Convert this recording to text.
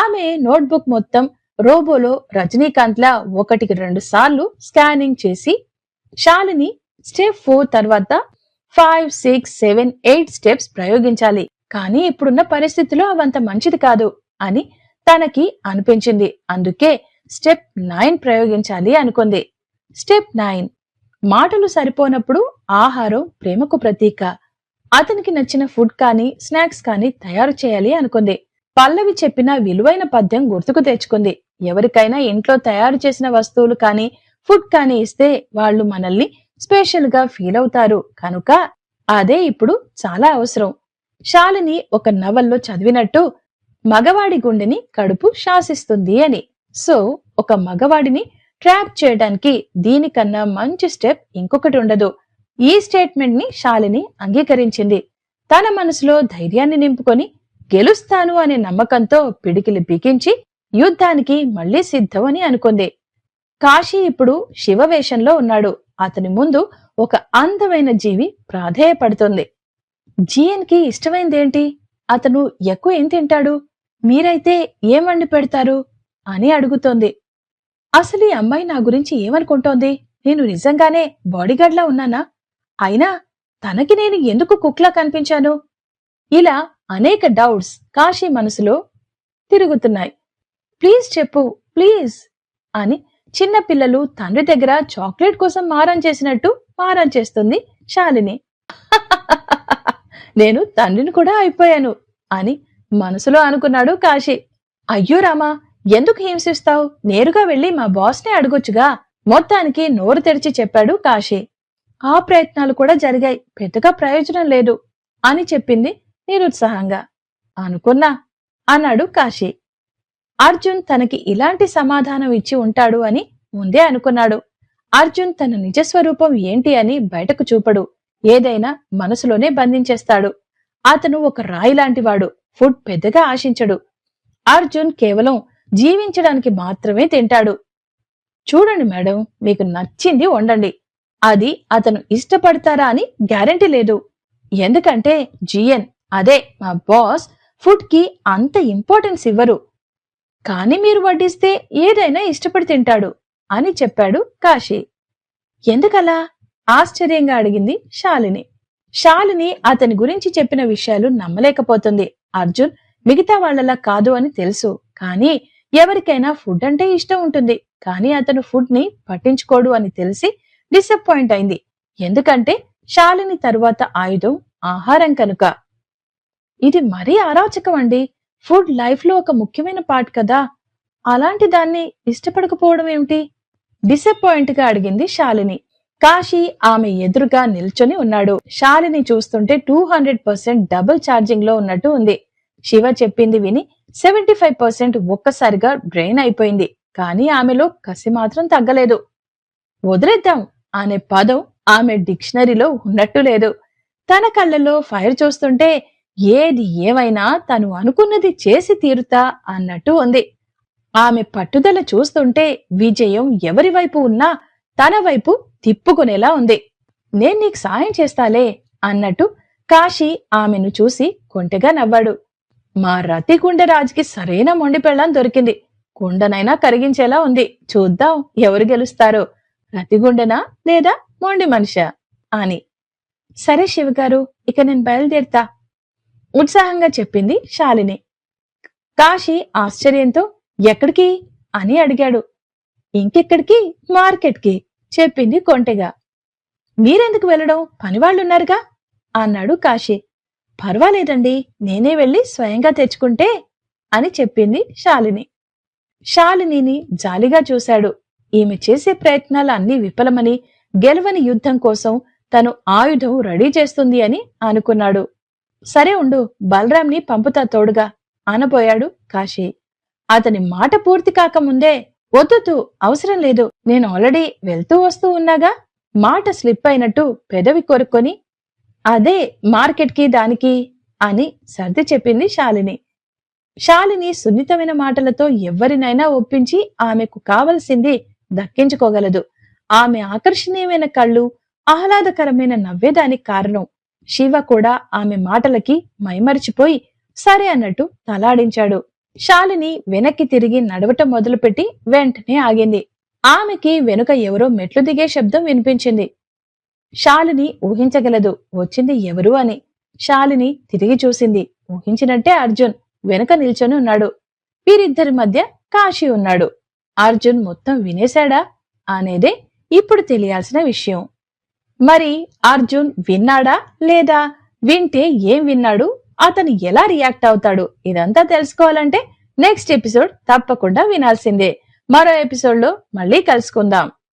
ఆమె నోట్బుక్ మొత్తం రోబోలో రజనీకాంత్లా ఒకటికి రెండు సార్లు స్కానింగ్ చేసి శాలిని స్టెప్ ఫోర్ తర్వాత five six seven eight steps ప్రయోగించాలి. కానీ ఇప్పుడున్న పరిస్థితిలో అవంత మంచిది కాదు అని తనకి అనిపించింది. అందుకే స్టెప్ నైన్ ప్రయోగించాలి అనుకుంది. స్టెప్ నైన్ మాటలు సరిపోనప్పుడు ఆహారం ప్రేమకు ప్రతీక. అతనికి నచ్చిన ఫుడ్ కానీ స్నాక్స్ కానీ తయారు చేయాలి అనుకుంది. పల్లవి చెప్పిన విలువైన పద్యం గుర్తుకు తెచ్చుకుంది. ఎవరికైనా ఇంట్లో తయారు చేసిన వస్తువులు కానీ ఫుడ్ కానీ ఇస్తే వాళ్ళు మనల్ని స్పెషల్గా ఫీల్ అవుతారు. కనుక అదే ఇప్పుడు చాలా అవసరం. శాలిని ఒక నవల్లో చదివినట్టు మగవాడి గుండెని కడుపు శాసిస్తుంది అని. సో ఒక మగవాడిని ట్రాప్ చేయడానికి దీనికన్నా మంచి స్టెప్ ఇంకొకటి ఉండదు. ఈ స్టేట్మెంట్ని శాలిని అంగీకరించింది. తన మనసులో ధైర్యాన్ని నింపుకొని గెలుస్తాను అనే నమ్మకంతో పిడికిలి బిగించి యుద్ధానికి మళ్ళీ సిద్ధం అని అనుకుంది. కాశీ ఇప్పుడు శివవేషంలో ఉన్నాడు. అతని ముందు ఒక అందమైన జీవి ప్రాధేయపడుతుంది. జీఎన్కి ఇష్టమైందేంటి? అతను ఎక్కువ ఏం తింటాడు? మీరైతే ఏం వండి పెడతారు? అని అడుగుతోంది. అసలు ఈ అమ్మాయి నా గురించి ఏమనుకుంటోంది? నేను నిజంగానే బాడీగార్డ్లా ఉన్నానా? అయినా తనకి నేను ఎందుకు కుక్లా కనిపించాను? ఇలా అనేక డౌట్స్ కాశీ మనసులో తిరుగుతున్నాయి. ప్లీజ్ చెప్పు ప్లీజ్ అని చిన్న పిల్లలు తండ్రి దగ్గర చాక్లెట్ కోసం మారం చేసినట్టు మారం చేస్తుంది శాలిని. నేను తండ్రిని కూడా అయిపోయాను అని మనసులో అనుకున్నాడు కాశీ. అయ్యో రామా ఎందుకు హింసిస్తావు? నేరుగా వెళ్ళి మా బాస్ని అడగొచ్చుగా. మొత్తానికి నోరు తెరిచి చెప్పాడు కాశీ. ఆ ప్రయత్నాలు కూడా జరిగాయి. పెద్దగా ప్రయోజనం లేదు అని చెప్పింది నిరుత్సాహంగా. అనుకున్నా అన్నాడు కాశీ. అర్జున్ తనకి ఇలాంటి సమాధానం ఇచ్చి ఉంటాడు అని ముందే అనుకున్నాడు. అర్జున్ తన నిజస్వరూపం ఏంటి అని బయటకు చూపడు. ఏదైనా మనసులోనే బంధించేస్తాడు. అతను ఒక రాయి లాంటివాడు. ఫుడ్ పెద్దగా ఆశించడు. అర్జున్ కేవలం జీవించడానికి మాత్రమే తింటాడు. చూడండి మేడం మీకు నచ్చింది వండండి. అది అతను ఇష్టపడతారా అని గ్యారెంటీ లేదు. ఎందుకంటే జిఎన్ అదే మా బాస్ ఫుడ్కి అంత ఇంపార్టెన్స్ ఇవ్వరు. కానీ మీరు వడ్డిస్తే ఏదైనా ఇష్టపడి తింటాడు అని చెప్పాడు కాశీ. ఎందుకలా? ఆశ్చర్యంగా అడిగింది శాలిని. శాలిని అతని గురించి చెప్పిన విషయాలు నమ్మలేకపోతుంది. అర్జున్ మిగతా వాళ్ళలా కాదు అని తెలుసు. కానీ ఎవరికైనా ఫుడ్ అంటే ఇష్టం ఉంటుంది. కానీ అతను ఫుడ్ని పట్టించుకోడు అని తెలిసి డిసప్పాయింట్ అయింది. ఎందుకంటే శాలిని తరువాత ఆయుధం ఆహారం కనుక. ఇది మరీ అరాచకం అండి ఫుడ్ లైఫ్లో ఒక ముఖ్యమైన పార్ట్ కదా. అలాంటి దాన్ని ఇష్టపడకపోవడం ఏమిటి? డిసప్పాయింట్గా అడిగింది శాలిని. కాశీ ఆమె ఎదురుగా నిల్చొని ఉన్నాడు. శాలిని చూస్తుంటే టూ హండ్రెడ్ పర్సెంట్ డబుల్ ఛార్జింగ్లో ఉన్నట్టు ఉంది. శివ చెప్పింది విని సెవెంటీ ఫైవ్ పర్సెంట్ ఒక్కసారిగా డ్రైన్ అయిపోయింది. కానీ ఆమెలో కసి మాత్రం తగ్గలేదు. వదిలేద్దాం అనే పదం ఆమె డిక్షనరీలో ఉన్నట్టు లేదు. తన కళ్ళలో ఫైర్ చూస్తుంటే ఏది ఏమైనా తను అనుకున్నది చేసి తీరుతా అన్నట్టు ఉంది. ఆమె పట్టుదల చూస్తుంటే విజయం ఎవరి వైపు ఉన్నా తన వైపు తిప్పుకునేలా ఉంది. నేను నీకు సాయం చేస్తాలే అన్నట్టు కాశీ ఆమెను చూసి కొంటెగా నవ్వాడు. మా రతి గుండెరాజుకి సరైన మొండి పెళ్ళం దొరికింది. కుండనైనా కరిగించేలా ఉంది. చూద్దాం ఎవరు గెలుస్తారో. రతిగుండెనా లేదా మొండి మనిషా? అని. సరే శివగారు ఇక నేను బయలుదేరుతా. ఉత్సాహంగా చెప్పింది శాలిని. కాశీ ఆశ్చర్యంతో ఎక్కడికి? అని అడిగాడు. ఇంకెక్కడికి? మార్కెట్కి చెప్పింది కొంటెగా. మీరెందుకు వెళ్ళడం? పనివాళ్ళున్నారుగా అన్నాడు కాశీ. పర్వాలేదండి నేనే వెళ్ళి స్వయంగా తెచ్చుకుంటే అని చెప్పింది శాలిని. శాలినిని జాలిగా చూశాడు. ఈమె చేసే ప్రయత్నాలు అన్నీ విఫలమని గెలవని యుద్ధం కోసం తను ఆయుధం రెడీ చేస్తుంది అని అనుకున్నాడు. సరే ఉండు బలరాంని పంపుతా తోడుగా అనబోయాడు కాశీ. అతని మాట పూర్తి కాకముందే వద్దుతూ అవసరం లేదు నేను ఆల్రెడీ వెళ్తూ వస్తూ ఉన్నాగా మాట స్లిప్ అయినట్టు పెదవి కొరుక్కొని అదే మార్కెట్కి దానికి అని సర్ది చెప్పింది శాలిని. శాలిని సున్నితమైన మాటలతో ఎవరినైనా ఒప్పించి ఆమెకు కావలసింది దక్కించుకోగలదు. ఆమె ఆకర్షణీయమైన కళ్ళు ఆహ్లాదకరమైన నవ్వేదానికి కారణం శివ కూడా ఆమె మాటలకి మైమరిచిపోయి సరే అన్నట్టు తలాడించాడు. శాలిని వెనక్కి తిరిగి నడవటం మొదలుపెట్టి వెంటనే ఆగింది. ఆమెకి వెనుక ఎవరో మెట్లు దిగే శబ్దం వినిపించింది. శాలిని ఊహించగలదు వచ్చింది ఎవరు అని. శాలిని తిరిగి చూసింది ఊహించినట్టే అర్జున్ వెనుక నిల్చొని ఉన్నాడు. వీరిద్దరి మధ్య కాశీ ఉన్నాడు. అర్జున్ మొత్తం వినేశాడా? అనేదే ఇప్పుడు తెలియాల్సిన విషయం. మరి అర్జున్ విన్నాడా లేదా? వింటే ఏం విన్నాడు? అతను ఎలా రియాక్ట్ అవుతాడు? ఇదంతా తెలుసుకోవాలంటే నెక్స్ట్ ఎపిసోడ్ తప్పకుండా వినాల్సిందే. మరో ఎపిసోడ్లో మళ్ళీ కలుసుకుందాం.